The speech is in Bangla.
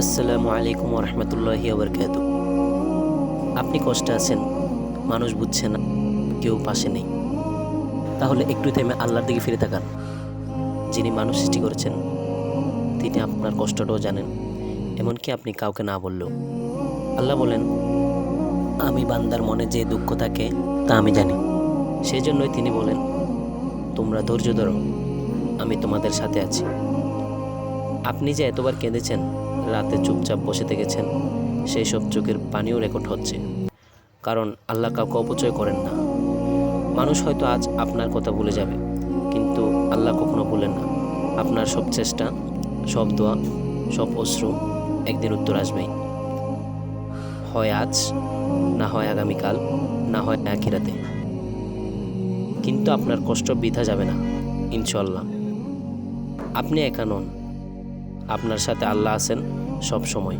আসসালামু আলাইকুম রহমতুল্লাহি আবরকাত আপনি কষ্টে আছেন, মানুষ বুঝছে না, কেউ পাশে নেই। তাহলে একটু থেমে আল্লাহর দিকে ফিরে তাকান। যিনি মানুষ সৃষ্টি করেছেন, তিনি আপনার কষ্টটাও জানেন, এমনকি আপনি কাউকে না বললেও। আল্লাহ বলেন, আমি বান্দার মনে যে দুঃখ থাকে, তা আমি জানি। সেই জন্যই তিনি বলেন, তোমরা ধৈর্য ধরো, আমি তোমাদের সাথে আছি। আপনি যে এতবার কেঁদেছেন, রাতে চুপচাপ বসে থেকেছেন, সেই সব চোখের পানিও রেকর্ড হচ্ছে। কারণ আল্লাহ কাউকে অপচয় করেন না। মানুষ হয়তো আজ আপনার কথা ভুলে যাবে, কিন্তু আল্লাহ কখনো ভুলেন না। আপনার সব চেষ্টা, সব দোয়া, সব অশ্রু একদিন উত্তর আসবেই। হয় আজ, না হয় আগামীকাল, না হয় আখিরাতে। কিন্তু আপনার কষ্ট বৃথা যাবে না ইনশাল্লাহ আপনি একা নন। আপনার সাথে আল্লাহ আছেন সব সময়